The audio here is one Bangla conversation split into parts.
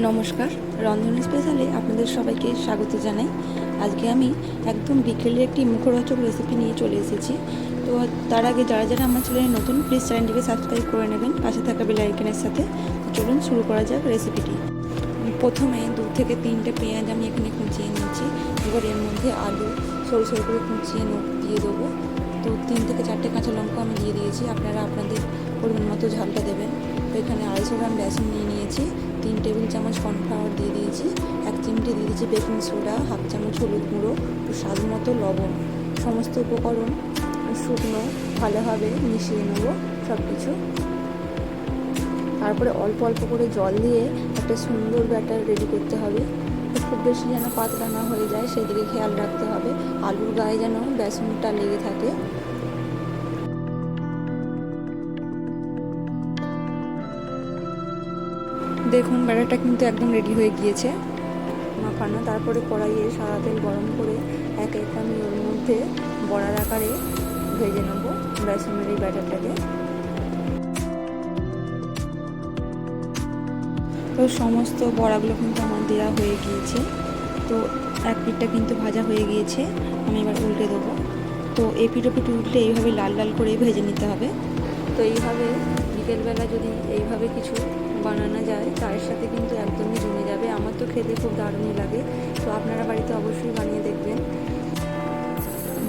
নমস্কার, রন্ধন স্পেশালে আপনাদের সবাইকে স্বাগত জানাই। আজকে আমি একদম বিকেলে একটি মুখরোচক রেসিপি নিয়ে চলে এসেছি। তো তার আগে যারা যারা আমার চ্যানেলে নতুন প্লিজ চ্যানেলটিকে সাবস্ক্রাইব করে নেবেন, পাশে থাকা বেল আইকনের সাথে। চলুন শুরু করা যাক রেসিপিটি প্রথমে দু থেকে তিনটে পেঁয়াজ আমি এখানে কুচিয়ে নিচ্ছি এবার এর মধ্যে আলু, সরু সরু করে কুচিয়ে দিয়ে দেবো। তো তিন থেকে চারটে কাঁচা লঙ্কা আমি দিয়ে দিয়েছি। আপনারা আপনাদের পরিমাণ মতো ঝালটা দেবেন। এখানে আড়াইশো গ্রাম বেসন নিয়ে নিয়েছি। তিন টেবিল চামচ কর্নফ্লাওয়ার দিয়ে দিয়েছি, এক চিমটে দিয়ে দিয়েছি বেকিং সোডা, হাফ চামচ হলুদ গুঁড়ো তো স্বাদ মতো লবণ। সমস্ত উপকরণ শুকনো, ভালোভাবে মিশিয়ে নেব সব কিছু তারপরে অল্প অল্প করে জল দিয়ে একটা সুন্দর ব্যাটার রেডি করতে হবে। খুব বেশি যেন পাতলা না হয়ে যায়, সেদিকে খেয়াল রাখতে হবে। আলুর গায়ে যেন বেসনটা লেগে থাকে। দেখুন, ব্যাটারটা কিন্তু একদম রেডি হয়ে গিয়েছে। মাখানো, তারপরে কড়াইয়ে সাদা তেল গরম করে এক এক আমি ওর মধ্যে বড়ার আকারে ভেজে নেব বেসনের এই ব্যাটারটাকে। তো সমস্ত বড়াগুলো কিন্তু আমার দেওয়া হয়ে গিয়েছে। তো এক পিঠটা কিন্তু ভাজা হয়ে গিয়েছে, আমি এবার উল্টে দেবো। তো এই পিঠো পিঠে উল্টে এইভাবে লাল লাল করে ভেজে নিতে হবে। তো এইভাবে বিকেলবেলা যদি এইভাবে কিছু বানানো যায় চায়ের সাথে কিন্তু একদমই জমে যাবে। আমার তো খেতে খুব দারুণই লাগে। তো আপনারা বাড়িতে অবশ্যই বানিয়ে দেখবেন।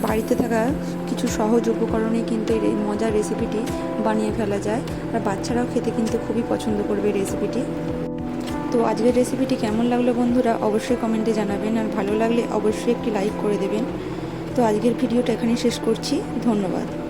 বাড়িতে থাকা কিছু সহজ উপকরণে কিন্তু এই মজার রেসিপিটি বানিয়ে ফেলা যায়। আর বাচ্চারাও খেতে কিন্তু খুবই পছন্দ করবে রেসিপিটি। তো আজকের রেসিপিটি কেমন লাগল বন্ধুরা, অবশ্যই কমেন্টে জানাবেন। আর ভালো লাগলে অবশ্যই একটি লাইক করে দেবেন। তো আজকের ভিডিওটা এখানেই শেষ করছি। ধন্যবাদ।